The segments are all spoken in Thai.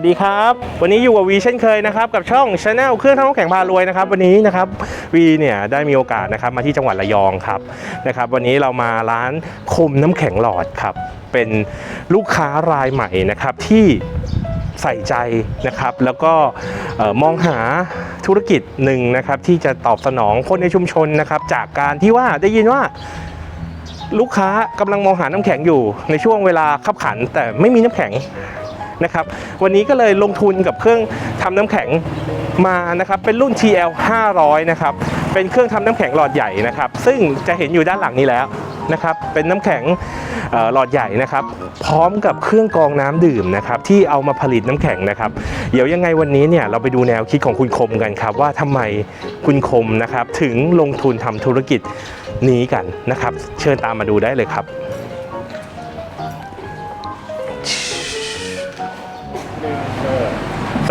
สวัสดีครับ วันนี้อยู่กับวีเช่นเคยนะครับกับช่อง Channel เครื่องทำน้ำแข็งพารวยนะครับวันนี้นะครับวีเนี่ยได้มีโอกาสนะครับมาที่จังหวัดระยองครับนะครับ วันนี้เรามาร้านคมน้ำแข็งหลอดครับ เป็นลูกค้ารายใหม่นะครับที่ใส่ใจนะครับ แล้วก็มองหาธุรกิจหนึ่งนะครับ ที่จะตอบสนองคนในชุมชนนะครับ จากการที่ว่าได้ยินว่าลูกค้ากำลังมองหาน้ำแข็งอยู่ในช่วงเวลาขับขัน แต่ไม่มีน้ำแข็ง นะครับวันนี้ก็เลยลงทุนกับเครื่องทำน้ำแข็งมานะครับเป็นรุ่น TL 500นะครับเป็นเครื่องทำน้ำแข็งหลอดใหญ่นะครับซึ่งจะเห็นอยู่ด้านหลังนี้แล้วนะครับเป็นน้ำแข็งหลอดใหญ่นะครับ พร้อมกับเครื่องกรองน้ำดื่มนะครับที่เอามาผลิตน้ำแข็งนะครับ เดี๋ยวยังไงวันนี้เนี่ยเราไปดูแนวคิดของคุณคมกันครับ ว่าทำไมคุณคมนะครับถึงลงทุนทำธุรกิจนี้กันนะครับ เชิญตามมาดูได้เลยครับ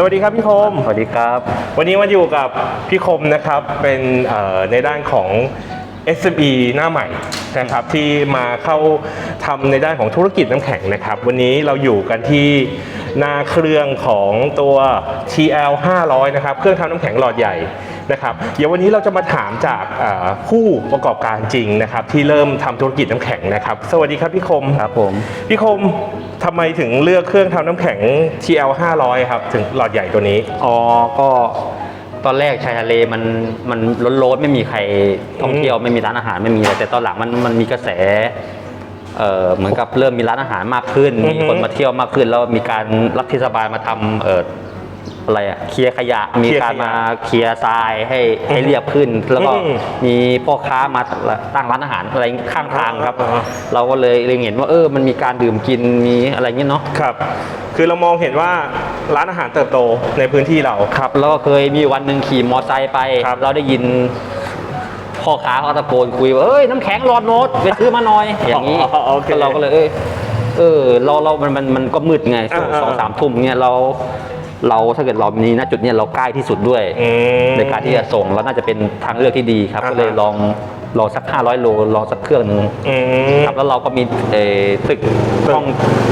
สวัสดีครับพี่คม สวัสดีครับ วันนี้มาอยู่กับพี่คมนะครับเป็นเอ่อในด้านของ SME หน้าใหม่นะครับที่มาเข้าทำในด้านของธุรกิจน้ำแข็งนะครับ วันนี้เราอยู่กันที่หน้าเครื่องของตัว TL 500นะครับเครื่องทำน้ำแข็งหลอดใหญ่นะครับเดี๋ยววันนี้เราจะมาถามจากเอ่อผู้ประกอบการจริงนะครับที่เริ่มทำธุรกิจน้ำแข็งนะครับ สวัสดีครับพี่คมครับผมพี่คม ทำไมถึงเลือกเครื่องทำน้ำแข็ง TL 500 ครับ ถึงหลอดใหญ่ตัวนี้ อ๋อ ก็ตอนแรกชายทะเลมันมันล้นโลดไม่มีใครท่องเที่ยวไม่มีร้านอาหารไม่มีอะไรแต่ตอนหลังมันมันมีกระแสเอ่อเหมือนกับเริ่มมีร้านอาหารมากขึ้นอือฮึมีคนมาเที่ยวมากขึ้น แล้วมีการรับเทศบาลมาทำเอ่อ อะไรอะเคลียร์ขยะ มีการมาเคลียร์ทรายให้ให้เรียบขึ้น แล้วก็อืมมีพ่อค้ามาตั้งร้านอาหารอะไรข้างทางครับ อ่า เราก็เลยเลยเห็นว่าเออมันมีการดื่มกินมีอะไรเงี้ยเนาะ ครับ คือเรามองเห็นว่าร้านอาหารเติบโตในพื้นที่เรา ครับแล้วก็เคยมีวันหนึ่งขี่มอไซค์ไป ครับ เราได้ยินพ่อค้าเขาตะโกนคุยว่าเอ้ยน้ำแข็งหลอดโน้ตไปซื้อมาหน่อย อย่างนี้อ๋อโอเคก็เราก็เลยเอ้ยเออเราเรามันมันมันก็มืดไงสองอ่าสองอ่าสามทุ่มเงี้ยเรา เราถ้าเกิดเรามีณจุดเนี้ยเราใกล้ที่สุดด้วย อืม ในการที่จะส่งเราน่าจะเป็นทางเลือกที่ดีครับ อ่าฮะ ก็เลยลองลองสัก 500 โลลองสักเครื่องหนึงอืม ครับแล้วเราก็มีเอ่อตึกตึก ห้อง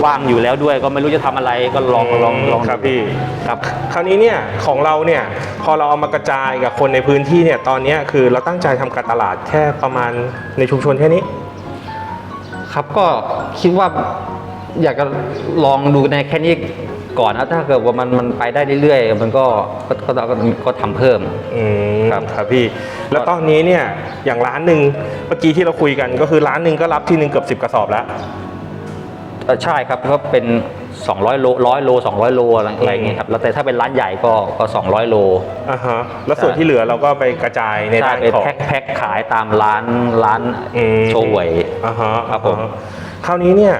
ว่างอยู่แล้วด้วย ก็ไม่รู้จะทำอะไรก็ลองลองลองครับพี่ ครับคราวนี้เนี่ยของเราเนี่ยพอเราเอามากระจายกับคนในพื้นที่เนี่ยตอนเนี้ยคือเราตั้งใจทำการตลาดแค่ประมาณในชุมชนแค่นี้ ครับก็คิดว่าอยากจะลองดูในแค่นี้ ก่อนนะถ้าเกิดว่ามันมันไปได้เรื่อยๆ มันก็ก็ก็ก็ก็ทำเพิ่ม อืมครับครับพี่ แล้วตอนนี้เนี่ยอย่างร้านหนึ่งเมื่อกี้ที่เราคุยกันก็คือร้านหนึ่งก็รับทีหนึ่งเกือบสิบกระสอบแล้ว เอ่อใช่ครับก็เป็น 200 โลร้อยโล 200 โลอะไรอะไรอย่างเงี้ยครับแล้วแต่ถ้าเป็นร้านใหญ่ก็ก็ 200 โลอ่าฮะแล้วส่วนที่เหลือเราก็ไปกระจายในใช่ด้านไปของ แพ็คแพ็คขายตามร้านร้านอืม โชว์หวย อ่าฮะครับผม อ่าฮะคราวนี้เนี่ย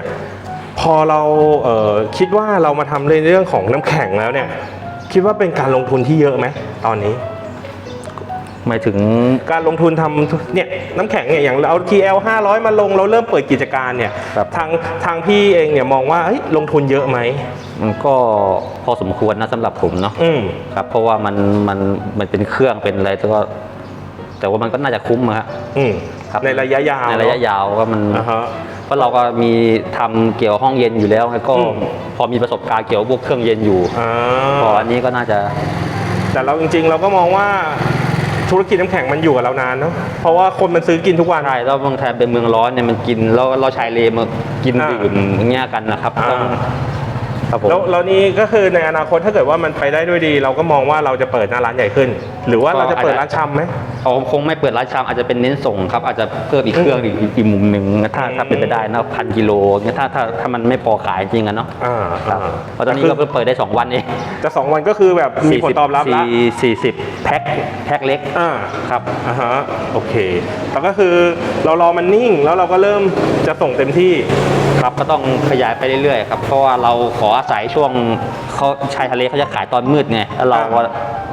พอเราเอ่อคิดว่าเรามาทำในเรื่องของน้ำแข็งแล้วเนี่ย คิดว่าเป็นการลงทุนที่เยอะไหมตอนนี้ หมายถึงการลงทุนทำเนี่ยน้ำแข็งเนี่ยอย่างเรา TL 500 มาลงเราเริ่มเปิดกิจการเนี่ยครับทางทางพี่เองเนี่ยมองว่าเฮ้ยลงทุนเยอะไหมมันก็พอสมควรนะสำหรับผมเนาะอืมครับ เพราะว่ามันมันมันเป็นเครื่องเป็นอะไรแต่ว่าแต่ว่ามันก็น่าจะคุ้มอะฮะอืมครับในระยะยาวในระยะยาวก็มันอ่าฮะ เพราะเราก็มีทำเกี่ยวห้องเย็นอยู่แล้วไงก็อืมพอมีประสบการณ์เกี่ยวพวกเครื่องเย็นอยู่อ่าพออันนี้ก็น่าจะ แต่เราจริง ๆ เราก็มองว่าธุรกิจน้ำแข็งมันอยู่กับเรานานเนาะ เพราะว่าคนมันซื้อกินทุกวัน ใช่ แล้วบางแทนเป็นเมืองร้อนเนี่ยมันกินแล้วเราชายเลมากินอ่าดื่มอย่างเงี้ยกันนะครับอ่าต้อง ครับผมแล้วแล้วนี้ก็คือในอนาคตถ้าเกิดว่ามันไปได้ด้วยดี เราก็มองว่าเราจะเปิดหน้าร้านใหญ่ขึ้น หรือว่าเราจะเปิดร้านชำไหมเขาคงไม่เปิดร้านชามอาจจะเป็นเน้นส่งครับอาจจะเพิ่มอีกเครื่องอีกอีกมุมหนึ่งถ้าอืมถ้าเป็นไปได้นะพันกิโลเงี้ยถ้าถ้าถ้ามันไม่พอขายจริงอะเนาะอ่าครับอ่า เพราะตอนนี้ก็เพิ่งเปิดได้ 2 วันเองจะสองวันก็คือแบบมีผลตอบรับแล้วสี่สี่สิบแพ็คแพ็คเล็กอ่า ครับ อ่าฮะโอเคแล้วก็คือเรารอมันนิ่งแล้วเราก็เริ่มจะส่งเต็มที่ ครับก็ต้องขยายไปเรื่อยๆครับเพราะว่าเราขออาศัยช่วงเขาชายทะเลเขาจะขายตอนมืดไงแล้วเราอ่า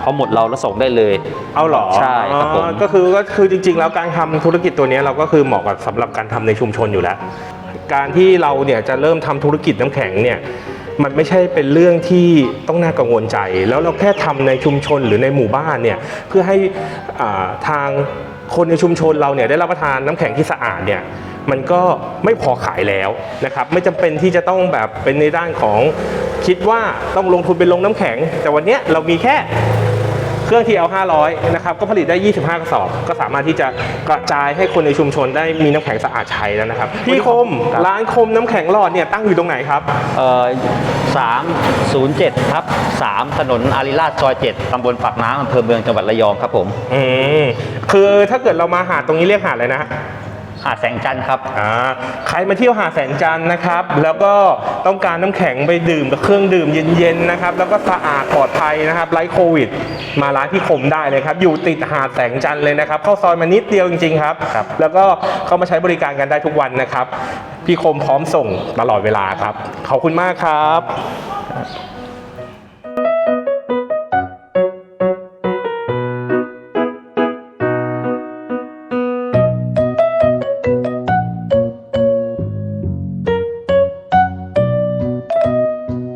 เขาหมดเราแล้วส่งได้เลย เอาเหรอใช่ครับผมอ๋อก็คือก็คือจริง ๆ แล้วการทำธุรกิจตัวเนี้ยเราก็คือเหมาะกับสำหรับการทำในชุมชนอยู่แล้ว การที่เราเนี่ยจะเริ่มทำธุรกิจน้ำแข็งเนี่ยมันไม่ใช่เป็นเรื่องที่ต้องน่ากังวลใจ แล้วเราแค่ทำในชุมชนหรือในหมู่บ้านเนี่ยเพื่อให้อ่าทางคนในชุมชนเราเนี่ยได้รับประทานน้ำแข็งที่สะอาดเนี่ย มันก็ไม่พอขายแล้วนะครับไม่จำเป็นที่จะต้องแบบเป็นในด้านของคิดว่าต้องลงทุนเป็นลงน้ำแข็ง แต่วันเนี้ยเรามีแค่เครื่อง TL 500นะครับก็ผลิตได้ 25 กระสอบ ก็สามารถที่จะกระจายให้คนในชุมชนได้มีน้ำแข็งสะอาดใช้แล้วนะครับ พี่คมครับร้านคมน้ำแข็งหลอดเนี่ยตั้งอยู่ตรงไหนครับ เอ่อสามศูนย์เจ็ดทับสามถนนอารีราชซอยเจ็ดตำบลปากน้ำอำเภอเมืองจังหวัดระยองครับผม อืม คือถ้าเกิดเรามาหาดตรงนี้เรียกหาดอะไรนะฮะ หาดแสงจันทร์ครับ อ่าใครมาเที่ยวหาดแสงจันทร์นะครับ แล้วก็ต้องการน้ำแข็งไปดื่มกับเครื่องดื่มเย็นๆนะครับ แล้วก็สะอาดปลอดภัยนะครับไร้โควิด มาร้านที่คมได้เลยครับ อยู่ติดหาดแสงจันทร์เลยนะครับ เข้าซอยมานิดเดียวจริงๆครับ ครับ แล้วก็เข้ามาใช้บริการกันได้ทุกวันนะครับ พี่คมพร้อมส่งตลอดเวลาครับ ขอบคุณมากครับ